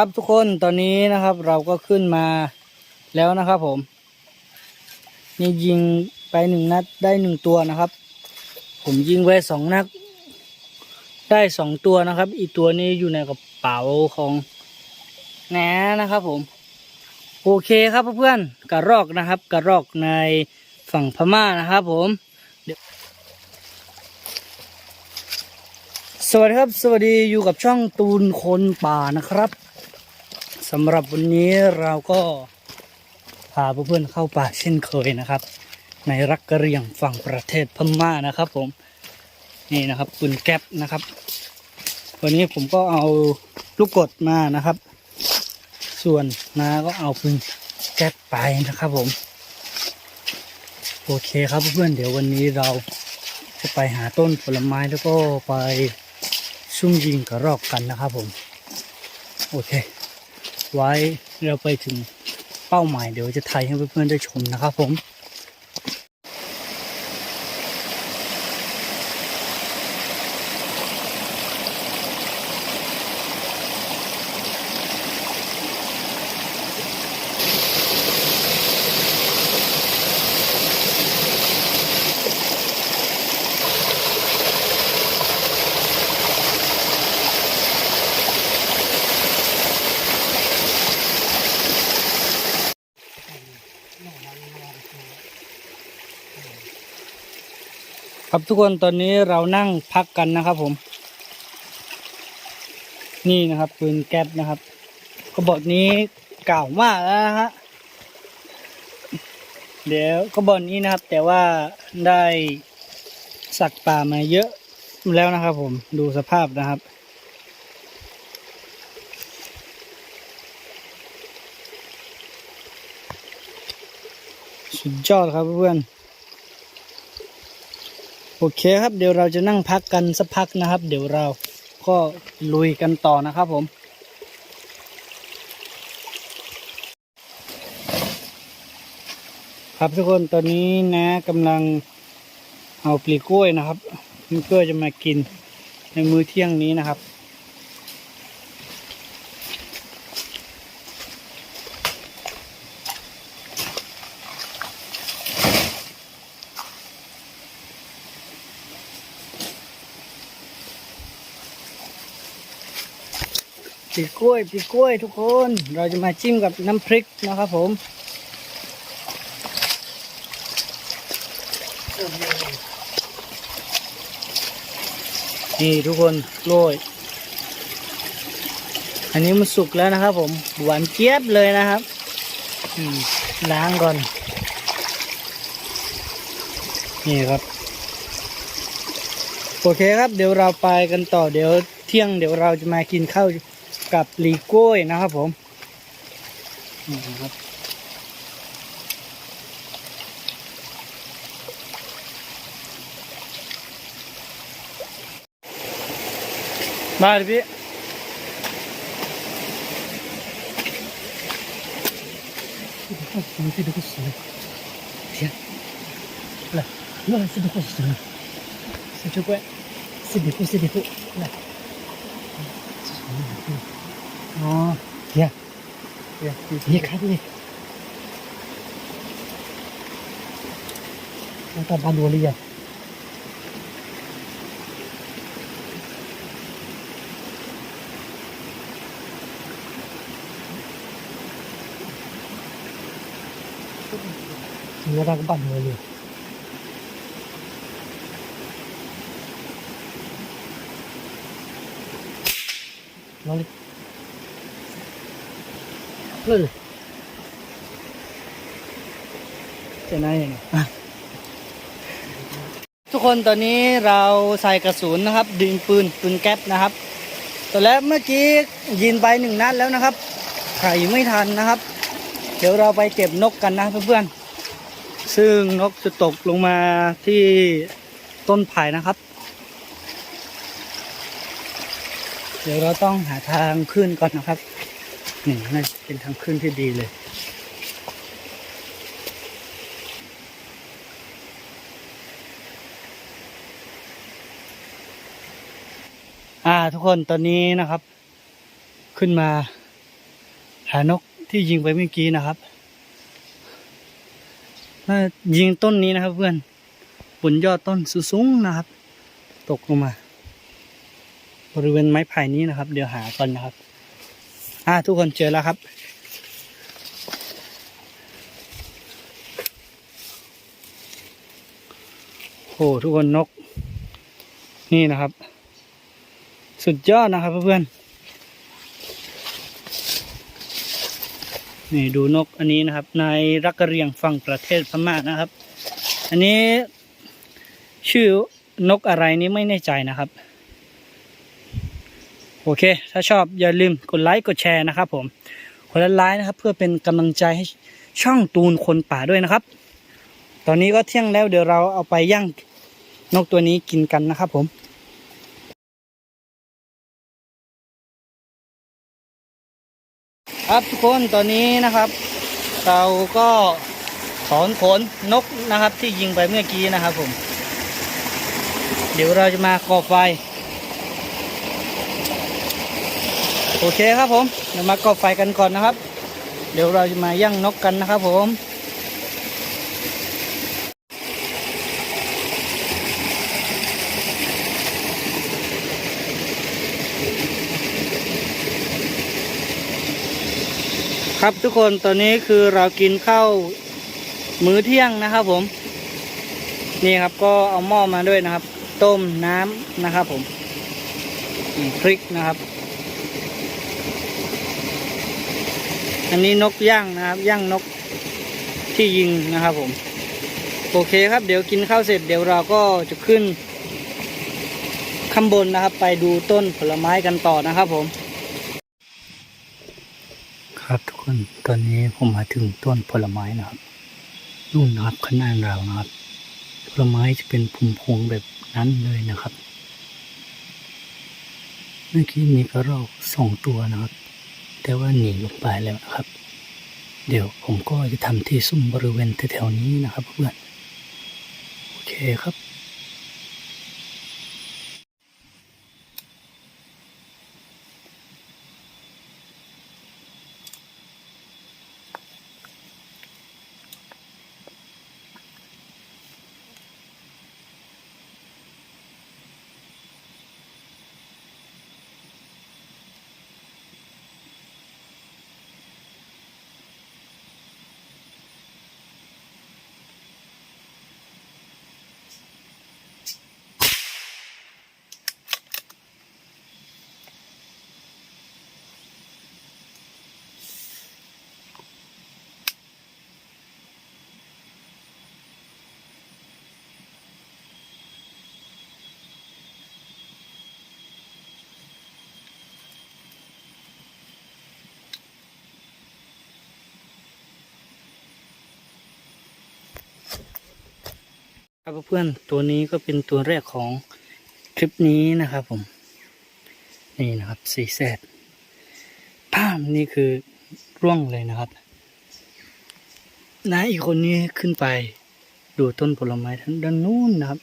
ครับทุกคนตอนนี้นะครับเราก็ขึ้นมาแล้วนะครับผม นี่ยิงไปหนึ่งนัดได้หนึ่งตัวนะครับ ผมยิงไว้สองนัดได้สองตัวนะครับ อีกตัวนี้อยู่ในกระเป๋าของแหนนะครับผม โอเคครับเพื่อนๆกระรอกนะครับ กระรอกในฝั่งพม่านะครับผมสวัสดีครับ สวัสดีอยู่กับช่องตูนคนป่านะครับ สำหรับวันนี้เราก็พาเพื่อนๆเข้าป่าเช่นเคยนะครับ ในรักกระเรียงฝั่งประเทศพม่านะครับผมนี่นะครับปืนแก๊ปนะครับ วันนี้ผมก็เอาลูกกดมานะครับ ส่วนนาก็เอาปืนแก๊ปไปนะครับผม โอเคครับเพื่อนๆเดี๋ยววันนี้เราจะไปหาต้นผลไม้แล้วก็ไปซุ่มยิงกระรอกกันนะครับผม โอเค ไว้เราไปถึงเป้าหมายเดี๋ยวจะถ่ายให้เพื่อนๆได้ชมนะครับผม ครับทุกคนตอนนี้เรานั่งพักกันนะครับผม นี่นะครับปืนแก๊ปนะครับกระบอกนี้เก่ามากแล้วนะฮะเดี๋ยวกระบอกนี้นะครับ แต่ว่าได้สักป่ามาเยอะแล้วนะครับ ผมดูสภาพนะครับสุดยอดครับเพื่อน โอเคครับเดี๋ยวเราจะนั่งพักกันสักพักนะครับ เดี๋ยวเราก็ลุยกันต่อนะครับผม ครับทุกคนตอนนี้นะกำลังเอาปลีกล้วยนะครับเพื่อจะมากินในมื้อเที่ยงนี้นะครับ ปีกล้วยปีกล้วยทุกคน เราจะมาจิ้มกับน้ำพริกนะครับผมนี่ทุกคนกล้วย อันนี้มันสุกแล้วนะครับผม หวานเจี๊ยบเลยนะครับล้างก่อน นี่ครับ โอเคครับ เดี๋ยวเราไปกันต่อเดี๋ยวเที่ยงเดี๋ยวเราจะมากินข้าว กับลีโก้ยนะครับผมนี่นะครับมาเลยพี่ C'est de quoi c'est Tiens. Là. Là, c'est de quoi c'est C'est de quoi C'est des faux, c'est des faux. Là. Oh, tiens. Tiens, tiens, tiens. Chúng ta bán đồ đi à? Chúng ta có bán đồ liền. Nó đi. Lên đi. จะได้ยังไงอะทุกคนตอนนี้เราใส่กระสุนนะครับ ดึงปืนปืนแก๊ปนะครับแต่แล้วเมื่อกี้ยิงไปหนึ่งนัดแล้วนะครับไข่ไม่ทันนะครับ เดี๋ยวเราไปเก็บนกกันนะเพื่อนๆซึ่งนกจะตกลงมาที่ต้นไผ่นะครับ เดี๋ยวเราต้องหาทางขึ้นก่อนนะครับ นี่น่าจะเป็นทางขึ้นที่ดีเลยอ่าทุกคนตอนนี้นะครับ ขึ้นมา หานกที่ยิงไปเมื่อกี้นะครับน่ายิงต้นนี้นะครับ เพื่อนบนยอดต้นสูงๆนะครับ ตกลงมา บริเวณไม้ไผ่นี้นะครับ เดี๋ยวหาก่อนนะครับ อ่าทุกคนเจอแล้วครับโอ้ทุกคนนก นี่นะครับ สุดยอดนะครับเพื่อนๆนี่ดูนกอันนี้นะครับนายรักกระเรียงฝั่งประเทศพม่านะครับ อันนี้ชื่อนกอะไรนี้ไม่แน่ใจนะครับ โอเค ถ้าชอบอย่าลืมกดไลค์กดแชร์นะครับผมคนละไลค์นะครับ เพื่อเป็นกำลังใจให้ช่องตูนคนป่าด้วยนะครับ ตอนนี้ก็เที่ยงแล้วเดี๋ยวเราเอาไปย่างนกตัวนี้กินกันนะครับผมครับทุกคนตอนนี้นะครับ เราก็ถอนขนนกนะครับที่ยิงไปเมื่อกี้นะครับผม เดี๋ยวเราจะมาก่อไฟ โอเคครับผมเดี๋ยวมาก่อไฟกันก่อนนะครับ เดี๋ยวเราจะมาย่างนกกันนะครับผมครับทุกคนตอนนี้คือเรากินข้าวมื้อเที่ยงนะครับผม นี่ครับก็เอาหม้อมาด้วยนะครับ ต้มน้ำนะครับผมพริกนะครับ อันนี้นกย่างนะครับย่างนกที่ยิงนะครับผม โอเคครับเดี๋ยวกินข้าวเสร็จเดี๋ยวเราก็จะขึ้นข้างบนนะครับ ไปดูต้นผลไม้กันต่อนะครับผม ครับทุกคนตอนนี้ผมมาถึงต้นผลไม้นะครับนู่นนะครับข้างหน้าเรานะครับผลไม้จะเป็นพุ่มพวงแบบนั้นเลยนะครับเมื่อกี้มีกระรอกสองตัวนะครับ แต่ว่าหนีลงไปแล้วนะครับ เดี๋ยวผมก็จะทำที่ซุ้มบริเวณแถวๆนี้นะครับเพื่อนโอเคครับ ครับเพื่อนตัวนี้ก็เป็นตัวแรกของคลิปนี้นะครับผม นี่นะครับสีแซดภาพนี่คือร่วงเลยนะครับน้าอีกคนนี้ขึ้นไปดูต้นผลไม้ทั้งด้านนู้นนะครับ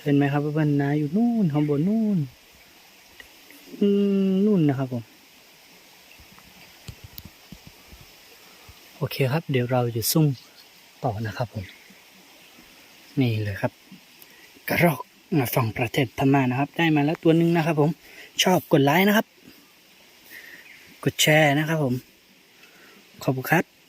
เห็นไหมครับเพื่อนๆน้าอยู่นู่นข้างบนนู่นนู่นนะครับผม โอเคครับ เดี๋ยวเราจะซุ่มต่อนะครับผม นี่เลยครับ กระรอกมาฝั่งประเทศพม่านะครับ ได้มาแล้วตัวหนึ่งนะครับ ผม ชอบกดไลค์นะครับ กดแชร์นะครับผม ขอบคุณครับ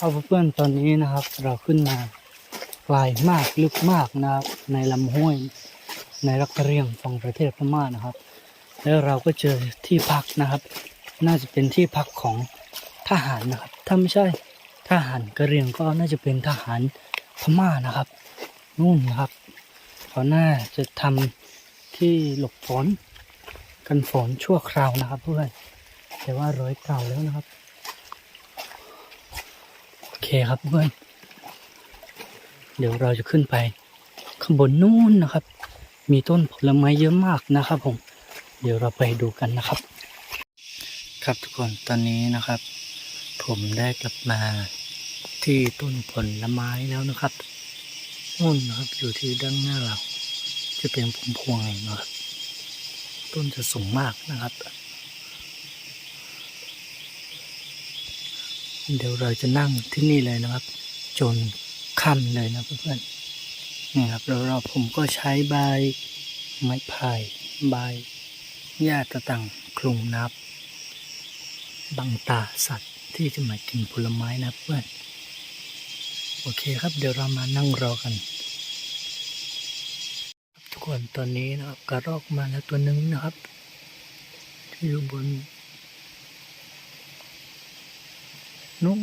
เอาเพื่อนตอนนี้นะครับ เราขึ้นมาไกลมากลึกมากนะครับ ในลำห้วย ในรักเรียงฝั่งประเทศพม่านะครับ แล้วเราก็เจอที่พักนะครับ น่าจะเป็นที่พักของทหารนะครับ ถ้าไม่ใช่ทหารกระเรียงก็น่าจะเป็นทหารพม่านะครับ นู่นนะครับเขาน่าจะทำที่หลบฝนกันฝนชั่วคราวนะครับเพื่อนแต่ว่าร้อยเก่าแล้วนะครับ อเคครับเพื่อนเดี๋ยวเราจะขึ้นไป ข้างบนนู่นนะครับ มีต้นผลไม้เยอะมากนะครับผม เดี๋ยวเราไปดูกันนะครับ ครับทุกคนตอนนี้นะครับ ผมได้กลับมาที่ต้นผลไม้แล้วนะครับนู่นนะครับอยู่ที่ด้านหน้าเรา จะเป็นพวงพวงๆนะครับต้นจะสูงมากนะครับ เดี๋ยวเราจะนั่งที่นี่เลยนะครับ จนค่ำเลยนะเพื่อนๆนี่ครับแล้วเราผมก็ใช้ใบไม้พายใบหญ้าตะตังคลุมนับ บังตาสัตว์ที่จะมากินผลไม้นะเพื่อนโอเคครับเดี๋ยวเรามานั่งรอกัน ทุกคนตอนนี้นะครับกระรอกมาแล้วตัวหนึ่งนะครับ ที่อยู่บน นุ่ม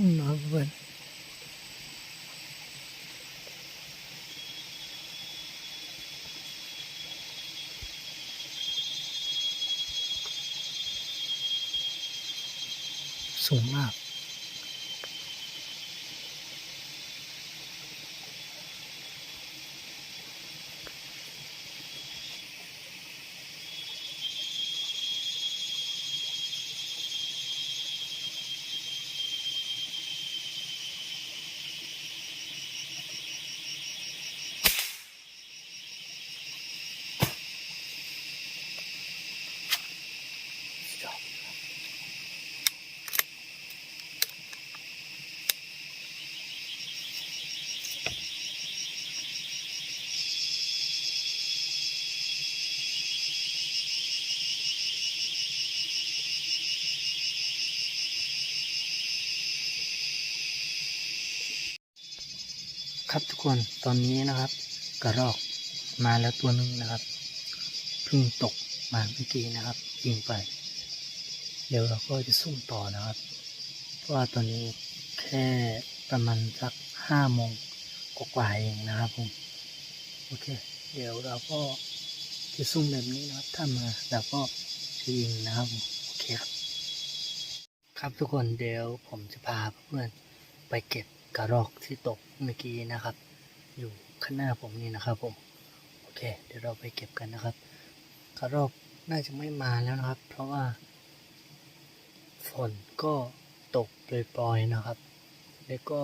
ครับทุกคนตอนนี้นะครับ กระรอกมาแล้วตัวหนึ่งนะครับเพิ่งตกมาเมื่อกี้นะครับยิงไป เดี๋ยวเราก็จะซุ่มต่อนะครับ เพราะว่าตอนนี้แค่ประมาณสักห้าโมงกว่าๆเองนะครับผมโอเค เดี๋ยวเราก็จะซุ่มแบบนี้นะครับถ้ามาเราก็จะยิงนะครับโอเคครับ ครับทุกคนเดี๋ยวผมจะพาเพื่อนไปเก็บ กระรอกที่ตกเมื่อกี้นะครับ อยู่ข้างหน้าผมนี่นะครับผมโอเค เดี๋ยวเราไปเก็บกันนะครับกระรอกน่าจะไม่มาแล้วนะครับ เพราะว่า ฝนก็ตกโปรยๆนะครับ แล้วก็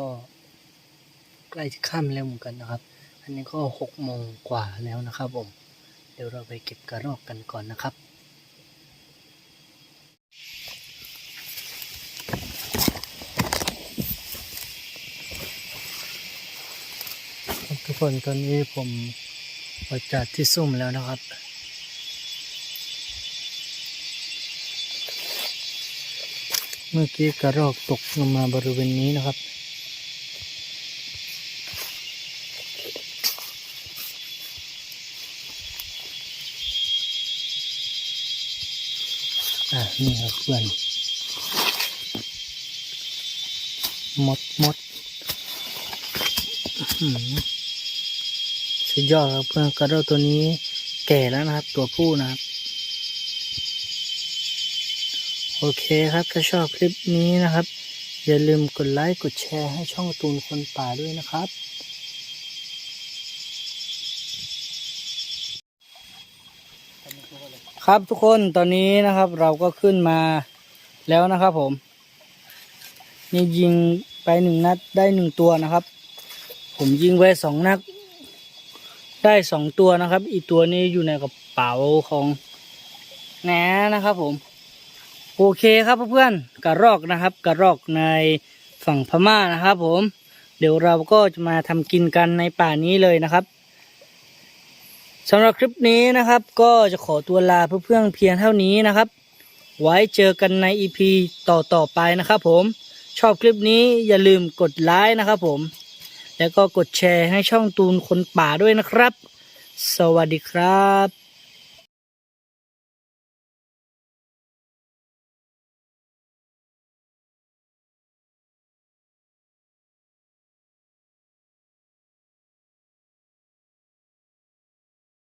ใกล้จะค่ำแล้วเหมือนกันนะครับ อันนี้ก็หกโมงกว่าแล้วนะครับผมเดี๋ยวเราไปเก็บกระรอกกันก่อนนะครับ คนตอนนี้ผมออกจากที่ซุ่มแล้วนะครับ เมื่อกี้กระรอกตกลงมาบริเวณนี้นะครับ อะนี่ครับเพื่อนมดมด อื้อหือ สุดยอดครับเพื่อนกระรอกตัวนี้แก่แล้วนะครับ ตัวผู้นะครับ โอเคครับถ้าชอบคลิปนี้นะครับ อย่าลืมกดไลค์กดแชร์ให้ช่องตูนคนป่าด้วยนะครับครับทุกคนตอนนี้นะครับเราก็ขึ้นมาแล้วนะครับผม นี่ยิงไปหนึ่งนัดได้หนึ่งตัวนะครับ ผมยิงไว้สองนัด ได้สองตัวนะครับ อีกตัวนี้อยู่ในกระเป๋าของแหนนะครับผม โอเคครับเพื่อนๆกระรอกนะครับ กระรอกในฝั่งพม่านะครับ ผม เดี๋ยวเราก็จะมาทำกินกันในป่านี้เลยนะครับสำหรับคลิปนี้นะครับ ก็จะขอตัวลาเพื่อนๆเพียงเท่านี้นะครับ ไว้เจอกันใน EP ต่อๆไปนะครับ ผมชอบคลิปนี้อย่าลืมกดไลค์นะครับ ผม แล้วก็กดแชร์ให้ช่องตูนคนป่าด้วยนะครับ สวัสดีครับ